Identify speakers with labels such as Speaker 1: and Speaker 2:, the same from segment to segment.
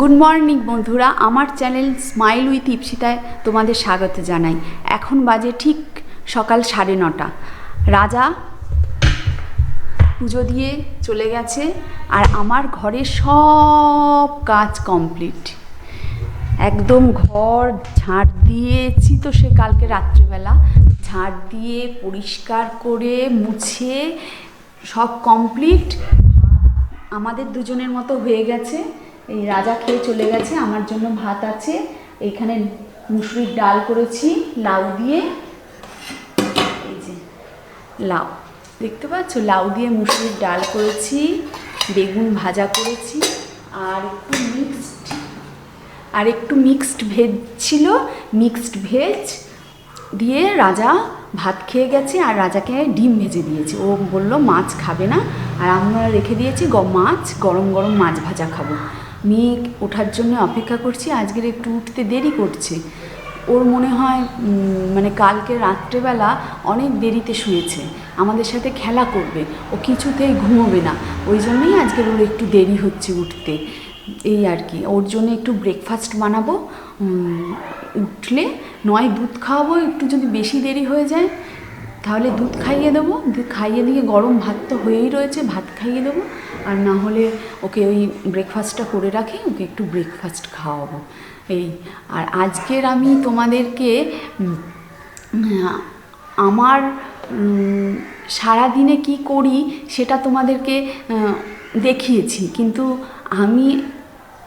Speaker 1: Good morning বন্ধুরা। আমার channel smile with ইপসিতায় তোমাদের স্বাগত জানাই। এখন বাজে ঠিক সকাল সাড়ে নটা। রাজা পুজো দিয়ে চলে গেছে আর আমার ঘরের সব কাজ কমপ্লিট একদম ঘর ঝাড় দিয়েছি তো সে কালকে রাত্রিবেলা। ঝাড় দিয়ে পরিষ্কার করে মুছে সব কমপ্লিট আমাদের দুজনের মতো হয়ে গেছে। এই রাজা খেয়ে চলে গেছে। আমার জন্য ভাত আছে। এইখানে মুসুরির ডাল করেছি, লাউ দিয়ে। এই যে, লাউ। দেখতে পাচ্ছ? লাউ দিয়ে মুসুরির ডাল করেছি, বেগুন ভাজা করেছি, আর একটু মিক্সড আর একটু মিক্সড ভেজ ছিল। মিক্সড ভেজ দিয়ে রাজা ভাত খেয়ে গেছে, আর রাজাকে ডিম ভেজে দিয়েছে। ও বলল, মাছ খাবে না। আর আমরা রেখে দিয়েছি গ- মাছ, গরম গরম মাছ ভাজা খাব। মেয়ে ওঠার জন্য অপেক্ষা করছি, আজকের একটু উঠতে দেরি করছে। ওর মনে হয় মানে কালকে রাত্রেবেলা অনেক দেরিতে শুয়েছে, আমাদের সাথে খেলা করবে, ও কিছুতেই ঘুমোবে না, ওই জন্যই আজকের ওর একটু দেরি হচ্ছে উঠতে। এই আর কি, ওর জন্য একটু ব্রেকফাস্ট বানাবো উঠলে নয় দুধ খাওয়াবো, একটু যদি বেশি দেরি হয়ে যায়, তাহলে দুধ খাইয়ে দেবো খাইয়ে দিয়ে গরম ভাত তো হয়েই রয়েছে, ভাত খাইয়ে দেবো। আর না হলে ওকে ওই ব্রেকফাস্টটা করে রাখি ওকে একটু ব্রেকফাস্ট খাওয়াবো। এই আর আজকের আমি তোমাদেরকে আমার উম, সারাদিনে কি করি সেটা তোমাদেরকে দেখিয়েছি। কিন্তু আমি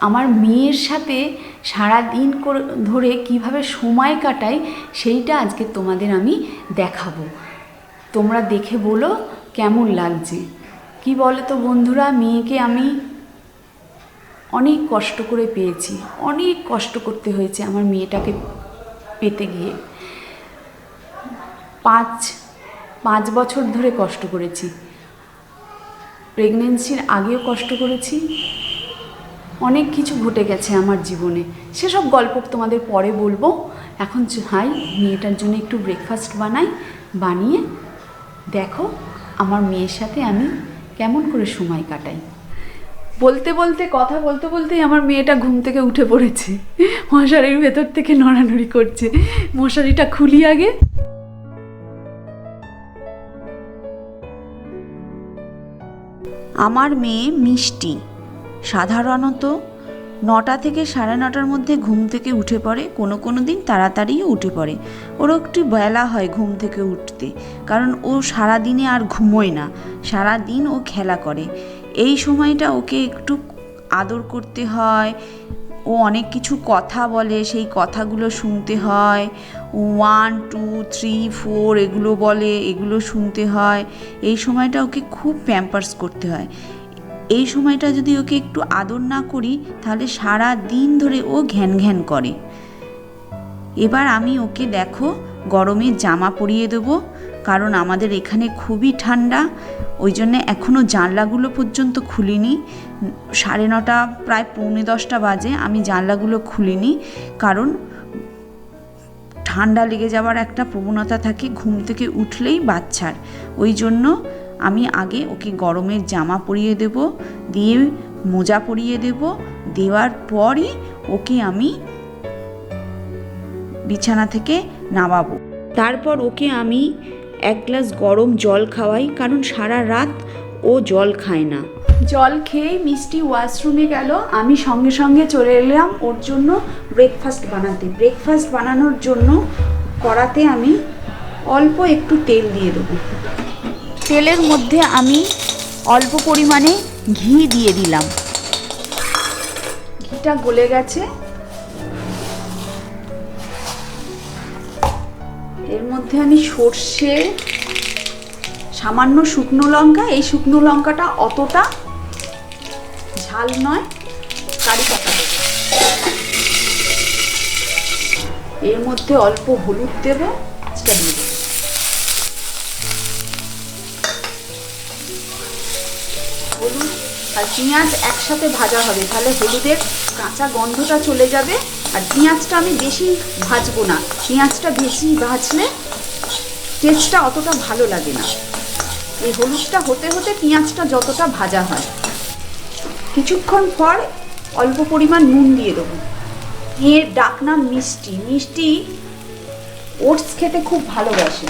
Speaker 1: আমার মেয়ের সাথে সারা দিন ধরে কীভাবে সময় কাটাই সেইটা আজকে তোমাদের আমি দেখাবো। তোমরা দেখে বলো কেমন লাগছে। কি বলো তো বন্ধুরা, মেয়েকে আমি অনেক কষ্ট করে পেয়েছি, অনেক কষ্ট করতে হয়েছে আমার মেয়েটাকে পেতে গিয়ে। পাঁচ পাঁচ বছর ধরে কষ্ট করেছি। প্রেগনেন্সির আগেও কষ্ট করেছি। অনেক কিছু ঘটে গেছে আমার জীবনে। সেসব গল্প তোমাদের পরে বলব। এখন হাই, মেয়েটার জন্য একটু ব্রেকফাস্ট বানাই, বানিয়ে দেখো আমার মেয়ের সাথে আমি কেমন করে সময় কাটাই? বলতে বলতে, কথা বলতে বলতেই আমার মেয়েটা ঘুম থেকে উঠে পড়েছে। মশারির ভেতর থেকে নড়ানড়ি করছে। মশারিটা খুলি আগে।
Speaker 2: আমার মেয়ে মিষ্টি। সাধারণত নটা থেকে সাড়ে নটার মধ্যে ঘুম থেকে উঠে পড়ে, কোনো কোনো দিন তাড়াতাড়িও উঠে পড়ে। ওর একটু বেলা হয় ঘুম থেকে উঠতে, কারণ ও সারা দিনে আর ঘুমোয় না সারা দিন ও খেলা করে। এই সময়টা ওকে একটু আদর করতে হয়, ও অনেক কিছু কথা বলে, সেই কথাগুলো শুনতে হয় ওয়ান টু থ্রি ফোর এগুলো বলে, এগুলো শুনতে হয়। এই সময়টা ওকে খুব প্যাম্পার্স করতে হয়। এই সময়টা যদি ওকে একটু আদর না করি, তাহলে সারা দিন ধরে ও ঘ্যান ঘ্যান করে। এবার আমি ওকে দেখো, গরমে জামা পরিয়ে দেবো, কারণ আমাদের এখানে খুবই ঠান্ডা। ওই জন্য এখনও জানলাগুলো পর্যন্ত খুলিনি। সাড়ে নটা, প্রায় পৌনে দশটা বাজে, আমি জানলাগুলো খুলিনি, কারণ ঠান্ডা লেগে যাওয়ার একটা প্রবণতা থাকে ঘুম থেকে উঠলেই বাচ্চার। ওই জন্য আমি আগে ওকে গরমের জামা পরিয়ে দেব, দিয়ে মোজা পরিয়ে দেব, দেওয়ার পরই ওকে আমি বিছানা থেকে নামাবো। তারপর ওকে আমি এক গ্লাস গরম জল খাওয়াই, কারণ সারা রাত ও জল খায় না।
Speaker 1: জল খেয়ে মিষ্টি ওয়াশরুমে গেল, আমি সঙ্গে সঙ্গে চলে এলাম ওর জন্য ব্রেকফাস্ট বানাতে। ব্রেকফাস্ট বানানোর জন্য কড়াতে আমি অল্প একটু তেল দিয়ে দেবো।
Speaker 2: তেলের মধ্যে আমি অল্প পরিমাণে ঘি দিয়ে দিলাম।
Speaker 1: ঘিটা গলে গেছে। এর মধ্যে আমি সর্ষে, সামান্য শুকনো লঙ্কা। এই শুকনো লঙ্কাটা অতটা ঝাল নয়, কারি পাতা এর মধ্যে অল্প হলুদ দেবো সেটা দিয়ে দেবো। আর পেঁয়াজ একসাথে ভাজা হবে। তাহলে হলুদের কাঁচা গন্ধটা চলে যাবে। আর পেঁয়াজটা আমি বেশি ভাজবো না। পেঁয়াজটা বেশি ভাজলে টেস্টটা অতটা ভালো লাগে না। এই হলুদটা হতে হতে পেঁয়াজটা যতটা ভাজা হয়। কিছুক্ষণ পর
Speaker 3: অল্প পরিমাণ নুন দিয়ে দেবো। এর ডাক নাম মিষ্টি। মিষ্টি ওটস খেতে খুব ভালোবাসে।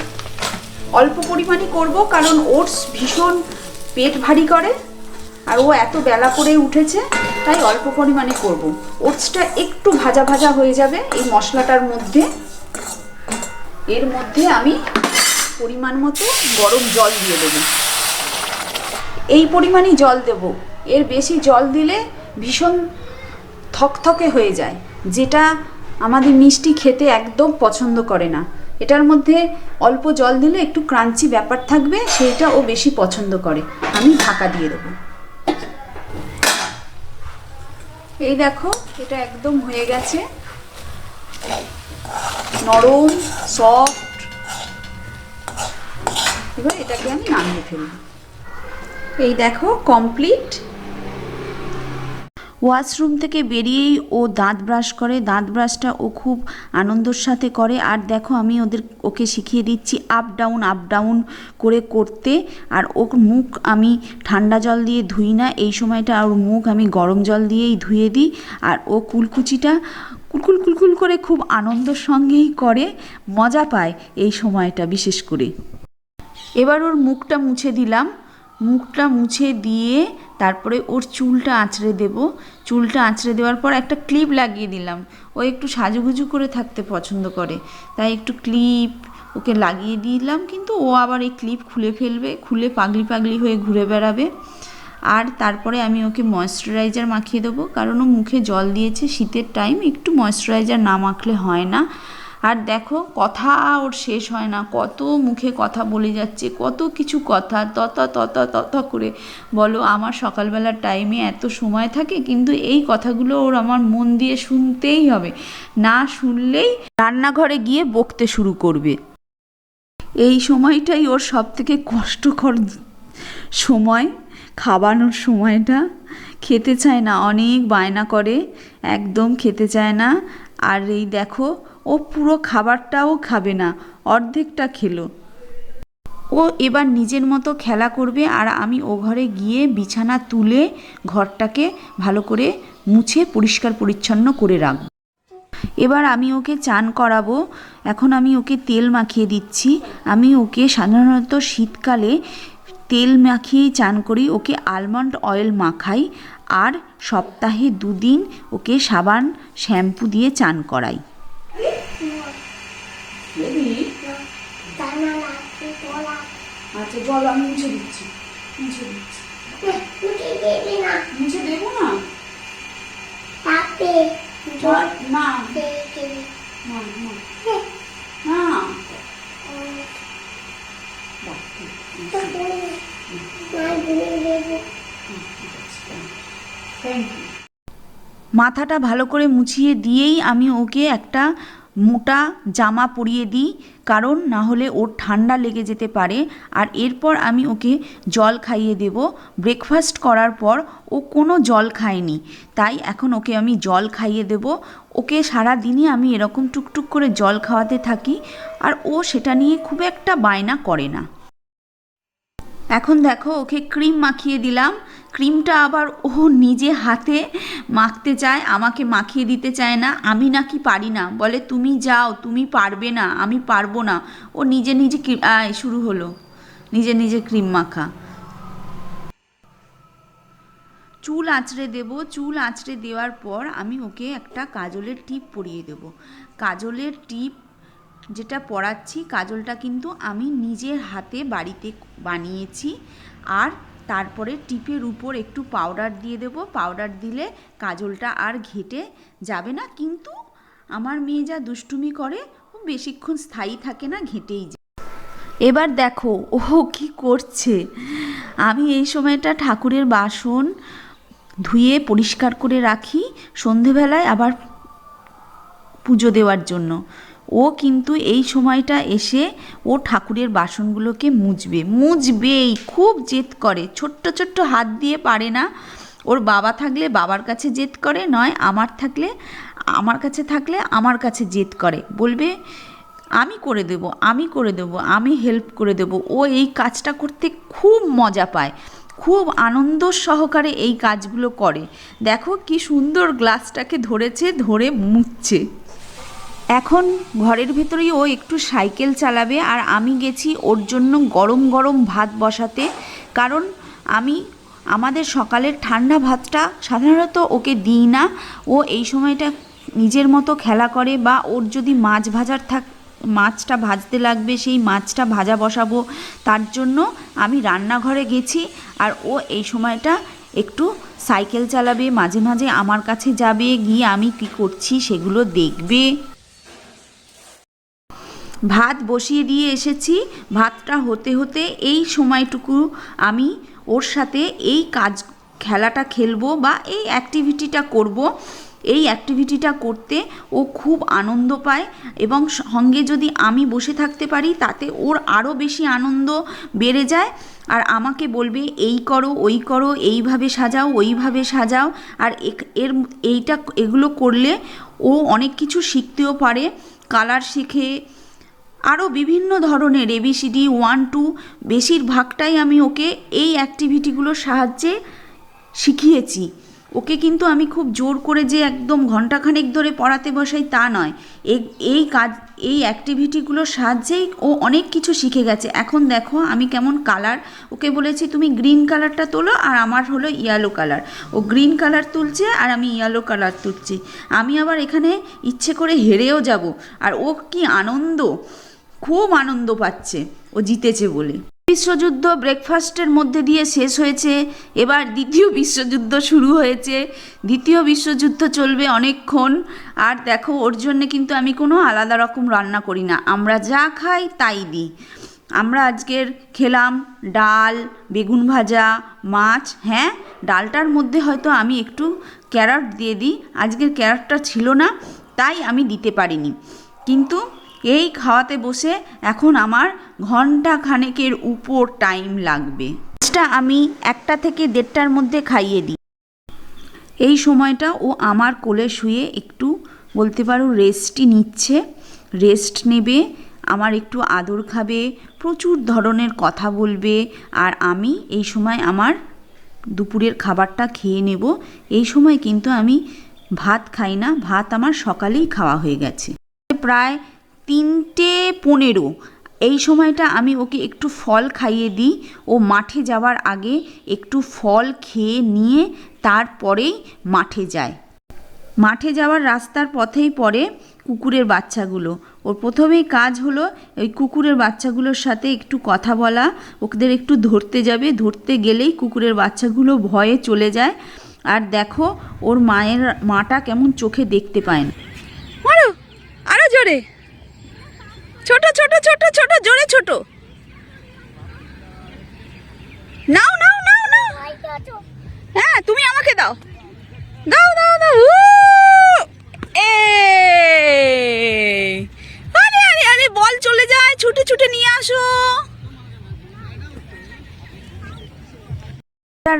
Speaker 3: অল্প পরিমাণই করব কারণ ওটস ভীষণ পেট ভারী করে। আর ও এত বেলা করে উঠেছে, তাই অল্প পরিমাণে করব। ওটসটা একটু ভাজা ভাজা হয়ে যাবে এই মশলাটার মধ্যে। এর মধ্যে আমি পরিমাণ মতো গরম জল দিয়ে দেবো। এই পরিমাণই জল দেব। এর বেশি জল দিলে ভীষণ থকথকে হয়ে যায়, যেটা আমাদের মিষ্টি খেতে একদম পছন্দ করে না। এটার মধ্যে অল্প জল দিলে একটু ক্রাঞ্চি ব্যাপার থাকবে, সেইটা ও বেশি পছন্দ করে। আমি ঢাকা দিয়ে দেবো। এই দেখো, এটা একদম হয়ে গেছে। নরম সফট এবার এটাকে আমি নামিয়ে ফেলি এই দেখো কমপ্লিট
Speaker 1: ওয়াশরুম থেকে বেরিয়েই ও দাঁত ব্রাশ করে, দাঁত ব্রাশটা ও খুব আনন্দর সাথে করে। আর দেখো, আমি ওদের, ওকে শিখিয়ে দিচ্ছি আপ ডাউন আপ ডাউন করে করতে। আর ওর মুখ আমি ঠান্ডা জল দিয়ে ধুই না। এই সময়টা ওর মুখ আমি গরম জল দিয়েই ধুয়ে দিই। আর ও কুলকুচিটা কুলকুল কুলকুল করে খুব আনন্দর সঙ্গেই করে, মজা পায় এই সময়টা বিশেষ করে। এবার ওর মুখটা মুছে দিলাম। মুখটা মুছে দিয়ে তারপরে ওর চুলটা আঁচড়ে দেব। চুলটা আঁচড়ে দেওয়ার পর একটা ক্লিপ লাগিয়ে দিলাম। ও একটু সাজুগুজু করে থাকতে পছন্দ করে। তাই একটু ক্লিপ ওকে লাগিয়ে দিলাম, কিন্তু ও আবার এই ক্লিপ খুলে ফেলবে, খুলে পাগলি পাগলি হয়ে ঘুরে বেড়াবে। আর তারপরে আমি ওকে ময়শ্চারাইজার মাখিয়ে দেবো, কারণ ও মুখে জল দিয়েছে, শীতের টাইম একটু ময়শ্চারাইজার না মাখলে হয় না। আর দেখো, কথা ওর শেষ হয় না। কত মুখে কথা বলে যাচ্ছে, কত কিছু কথা, তত তত তত করে। বলো, আমার সকালবেলার টাইমে এত সময় থাকে, কিন্তু এই কথাগুলো ওর আমার মন দিয়ে শুনতেই হবে। না শুনলেই রান্নাঘরে গিয়ে বকতে শুরু করবে। এই সময়টাই ওর সব থেকে কষ্টকর সময়। খাওয়ানোর সময়টা। খেতে চায় না, অনেক বায়না করে। একদম খেতে চায় না। আর এই দেখো ও পুরো খাবারটাও খাবে না, অর্ধেকটা খেলো। ও এবার নিজের মতো খেলা করবে আর আমি ও ঘরে গিয়ে বিছানা তুলে ঘরটাকে ভালো করে মুছে পরিষ্কার পরিচ্ছন্ন করে রাখব। এবার আমি ওকে চান করাবো। এখন আমি ওকে তেল মাখিয়ে দিচ্ছি। আমি ওকে সাধারণত শীতকালে তেল মাখিয়েই চান করি। ওকে আলমন্ড অয়েল মাখাই আর সপ্তাহে দুদিন ওকে সাবান, শ্যাম্পু দিয়ে চান করাই।
Speaker 3: জল আমি মুছে দিচ্ছি মুছে দিচ্ছি। মুছে দেবো না। জল না। না না। না। থ্যাংক ইউ
Speaker 1: মাথাটা ভালো করে মুছিয়ে দিয়েই আমি ওকে একটা মোটা জামা পরিয়ে দিই, কারণ না হলে ওর ঠান্ডা লেগে যেতে পারে। আর এরপর আমি ওকে জল খাইয়ে দেব। ব্রেকফাস্ট করার পর ও কোনো জল খায়নি। তাই এখন ওকে আমি জল খাইয়ে দেব। ওকে সারা দিনই আমি এরকম টুকটুক করে জল খাওয়াতে থাকি, আর ও সেটা নিয়ে খুব একটা বায়না করে না। এখন দেখো, ওকে ক্রিম মাখিয়ে দিলাম। ক্রিমটা আবার ও নিজে হাতে মাখতে চায়, আমাকে মাখিয়ে দিতে চায় না। আমি নাকি পারি না। বলে, তুমি যাও, তুমি পারবে না, আমি পারব না। ও নিজে নিজে শুরু হলো। নিজে নিজে ক্রিম মাখা। চুল আঁচড়ে দেব। চুল আঁচড়ে দেওয়ার পর আমি ওকে একটা কাজলের টিপ পরিয়ে দেব। কাজলের টিপ যেটা পরাচ্ছি, কাজলটা কিন্তু আমি নিজের হাতে বাড়িতে বানিয়েছি। আর তারপরে টিপের উপর একটু পাউডার দিয়ে দেব। পাউডার দিলে কাজলটা আর ঘেটে যাবে না। কিন্তু আমার মেয়ে যা দুষ্টুমি করে, ও বেশিক্ষণ স্থায়ী থাকে না, ঘেটেই যায়। এবার দেখো, ও কি করছে? আমি এই সময়টা ঠাকুরের বাসন ধুয়ে পরিষ্কার করে রাখি। সন্ধেবেলায় আবার পুজো দেওয়ার জন্য। ও কিন্তু এই সময়টা এসে ও ঠাকুরের বাসনগুলোকে মুছবে মুছবেই খুব জেদ করে। ছোট্ট ছোট্ট হাত দিয়ে পারে না। ওর বাবা থাকলে বাবার কাছে জেদ করে, নয় আমার থাকলে, আমার কাছে থাকলে আমার কাছে জেদ করে। বলবে, আমি করে দেব, আমি করে দেব, আমি হেল্প করে দেব। ও এই কাজটা করতে খুব মজা পায়। খুব আনন্দ সহকারে এই কাজগুলো করে। দেখো কি সুন্দর গ্লাসটাকে ধরেছে, ধরে মুছছে। এখন ঘরের ভেতরেই ও একটু সাইকেল চালাবে আর আমি গেছি ওর জন্য গরম গরম ভাত বসাতে। কারণ আমি, আমাদের সকালের ঠান্ডা ভাতটা সাধারণত ওকে দিই না। ও এই সময়টা নিজের মতো খেলা করে বা ওর যদি মাছ ভাজার থাক, মাছটা ভাজতে লাগবে, সেই মাছটা ভাজা বসাবো, তার জন্য আমি রান্নাঘরে গেছি। আর ও এই সময়টা একটু সাইকেল চালাবে, মাঝে মাঝে আমার কাছে যাবে, গিয়ে আমি কী করছি সেগুলো দেখবে। ভাত বসিয়ে দিয়ে এসেছি। ভাতটা হতে হতে এই সময়টুকু আমি ওর সাথে এই কাজ, খেলাটা খেলব বা এই অ্যাক্টিভিটিটা করব। এই অ্যাক্টিভিটিটা করতে ও খুব আনন্দ পায় এবং সঙ্গে যদি আমি বসে থাকতে পারি, তাতে ওর আরও বেশি আনন্দ বেড়ে যায়। আর আমাকে বলবে, এই করো, ওই করো, এইভাবে সাজাও, ওইভাবে সাজাও। আর এর, এইটা, এগুলো করলে ও অনেক কিছু শিখতেও পারে। কালার শিখে আরও বিভিন্ন ধরনের এবিসিডি ওয়ান টু বেশিরভাগটাই আমি ওকে এই অ্যাক্টিভিটিগুলোর সাহায্যে শিখিয়েছি। ওকে কিন্তু আমি খুব জোর করে যে একদম ঘন্টাখানেক ধরে পড়াতে বসাই তা নয়। এই এই কাজ, এই অ্যাক্টিভিটিগুলোর সাহায্যেই ও অনেক কিছু শিখে গেছে। এখন দেখো, আমি কেমন কালার ওকে বলেছি, তুমি গ্রিন কালারটা তোলো আর আমার হলো ইয়েলো কালার ও গ্রিন কালার তুলছে আর আমি ইয়েলো কালার তুলছি। আমি আবার এখানে ইচ্ছে করে হেরেও যাব। আর ও কি আনন্দ! খুব আনন্দ পাচ্ছে ও জিতেছে বলে। বিশ্বযুদ্ধ ব্রেকফাস্টের মধ্যে দিয়ে শেষ হয়েছে। এবার দ্বিতীয় বিশ্বযুদ্ধ শুরু হয়েছে। দ্বিতীয় বিশ্বযুদ্ধ চলবে অনেকক্ষণ। আর দেখো, ওর জন্য কিন্তু আমি কোনো আলাদা রকম রান্না করি না। আমরা যা খাই তাই দিই। আমরা আজকের খেলাম ডাল, বেগুন ভাজা, মাছ হ্যাঁ? ডালটার মধ্যে হয়তো আমি একটু ক্যারট দিয়ে দিই। আজকের ক্যারটটা ছিল না, তাই আমি দিতে পারিনি। কিন্তু এই খাওয়াতে বসে এখন আমার ঘণ্টা খানেকের উপর টাইম লাগবে। মাছটা আমি একটা থেকে দেড়টার মধ্যে খাইয়ে দিই। এই সময়টা ও আমার কোলে শুয়ে একটু বলতে পারো রেস্টই নিচ্ছে। রেস্ট নেবে, আমার একটু আদর খাবে, প্রচুর ধরনের কথা বলবে আর আমি এই সময় আমার দুপুরের খাবারটা খেয়ে নেব। এই সময় কিন্তু আমি ভাত খাই না, ভাত আমার সকালেই খাওয়া হয়ে গেছে। প্রায় তিনটে পনেরো। এই সময়টা আমি ওকে একটু ফল খাইয়ে দিই। ও মাঠে যাওয়ার আগে একটু ফল খেয়ে নিয়ে তারপরেই মাঠে যায়। মাঠে যাওয়ার রাস্তার পথেই পড়ে কুকুরের বাচ্চাগুলো। ওর প্রথমেই কাজ হলো ওই কুকুরের বাচ্চাগুলোর সাথে একটু কথা বলা। ওদের একটু ধরতে যাবে। ধরতে গেলেই কুকুরের বাচ্চাগুলো ভয়ে চলে যায়। আর দেখো, ওর মায়ের মাটা কেমন চোখে দেখতে পায় না।
Speaker 3: মারো, আরও জোরে। ছোট ছোট ছোট ছোট, জোরে ছোট। নাও নাও নাও নাও। হ্যাঁ তুমি আমাকে দাও। দাও দাও দাও! এই! আরে আরে আরে, বল চলে যায়, ছুটে ছুটে নিয়ে আসো।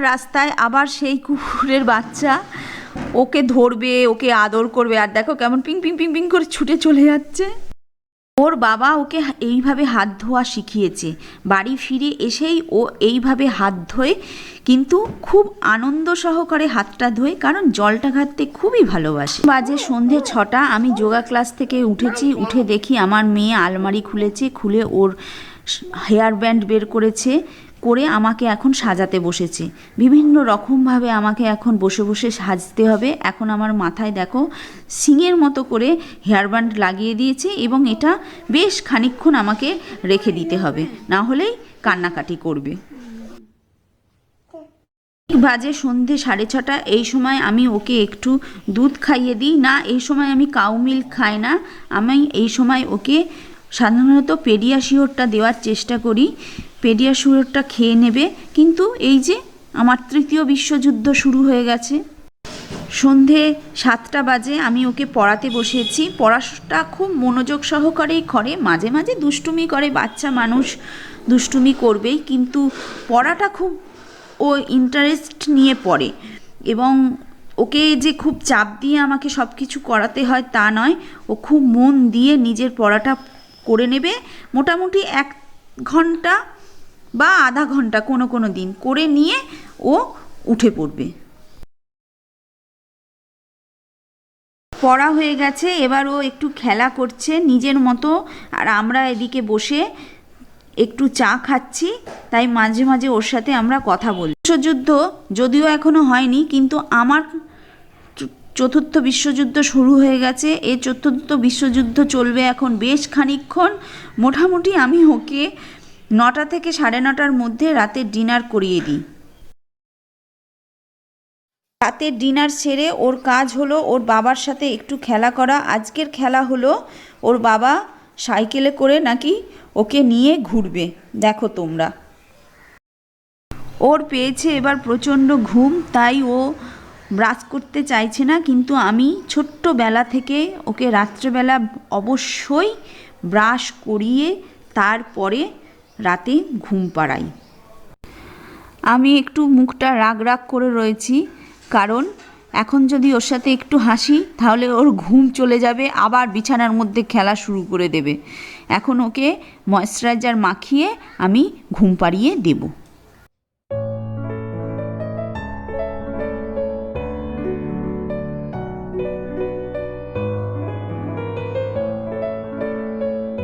Speaker 1: রাস্তায় আবার সেই কুকুরের বাচ্চা। ওকে ধরবে, ওকে আদর করবে। আর দেখো কেমন পিং পিং পিং পিং করে ছুটে চলে যাচ্ছে। ওর বাবা ওকে এইভাবে হাত ধোয়া শিখিয়েছে। বাড়ি ফিরে এসেই ও এইভাবে হাত ধোয়, কিন্তু খুব আনন্দ সহকারে হাতটা ধোয়, কারণ জলটা ঘাটতে খুবই ভালোবাসে। বাজে সন্ধে ছটা, আমি যোগা ক্লাস থেকে উঠেছি, উঠে দেখি আমার মেয়ে আলমারি খুলেছে, খুলে ওর হেয়ার ব্যান্ড বের করেছে। করে আমাকে এখন সাজাতে বসেছে। বিভিন্ন রকমভাবে আমাকে এখন বসে বসে সাজতে হবে। এখন আমার মাথায় দেখো সিংয়ের মতো করে হেয়ার ব্যান্ড লাগিয়ে দিয়েছে এবং এটা বেশ খানিকক্ষণ আমাকে রেখে দিতে হবে। না হলেই কান্নাকাটি করবে। বাজে সন্ধে সাড়ে ছটা, এই সময় আমি ওকে একটু দুধ খাইয়ে দিই। না, এই সময় আমি কাউ মিল্ক খাই না। আমি এই সময় ওকে সাধারণত পেডিয়াশিওরটা দেওয়ার চেষ্টা করি। পেডিয়াশিওরটা খেয়ে নেবে। কিন্তু এই যে আমার তৃতীয় বিশ্বযুদ্ধ শুরু হয়ে গেছে। সন্ধে সাতটা বাজে, আমি ওকে পড়াতে বসেছি। পড়াটা খুব মনোযোগ সহকারেই করে, মাঝে মাঝে দুষ্টুমি করে বাচ্চা মানুষ, দুষ্টুমি করবেই। কিন্তু পড়াটা খুব ও ইন্টারেস্ট নিয়ে পড়ে। এবং ওকে যে খুব চাপ দিয়ে আমাকে সব কিছু করাতে হয় তা নয়, ও খুব মন দিয়ে নিজের পড়াটা করে নেবে। মোটামুটি এক ঘণ্টা বা আধা ঘণ্টা কোনো কোনো দিন করে নিয়ে ও উঠে পড়বে। পড়া হয়ে গেছে, এবার ও একটু খেলা করছে নিজের মতো, আর আমরা এদিকে বসে একটু চা খাচ্ছি, তাই মাঝে মাঝে ওর সাথে আমরা কথা বলি। বিশ্বযুদ্ধ যদিও এখনও হয়নি, কিন্তু আমার চতুর্থ বিশ্বযুদ্ধ শুরু হয়ে গেছে। এই চতুর্থ বিশ্বযুদ্ধ চলবে এখন বেশ খানিকক্ষণ। মোটামুটি আমি ওকে নটা থেকে সাড়ে নটার মধ্যে রাতের ডিনার করিয়ে দিই। রাতের ডিনার সেরে ওর কাজ হলো ওর বাবার সাথে একটু খেলা করা। আজকের খেলা হলো ওর বাবা সাইকেলে করে নাকি ওকে নিয়ে ঘুরবে, দেখো তোমরা। ওর পেয়েছে এবার প্রচণ্ড ঘুম, তাই ও ব্রাশ করতে চাইছে না, কিন্তু আমি ছোট্টবেলা থেকে ওকে রাত্রেবেলা অবশ্যই ব্রাশ করিয়ে তারপরে রাতে ঘুম পাড়াই। আমি একটু মুখটা রাগ রাগ করে রয়েছি, কারণ এখন যদি ওর সাথে একটু হাসি, তাহলে ওর ঘুম চলে যাবে, আবার বিছানার মধ্যে খেলা শুরু করে দেবে। এখন ওকে ময়শ্চারাইজার মাখিয়ে আমি ঘুম পাড়িয়ে দেবো।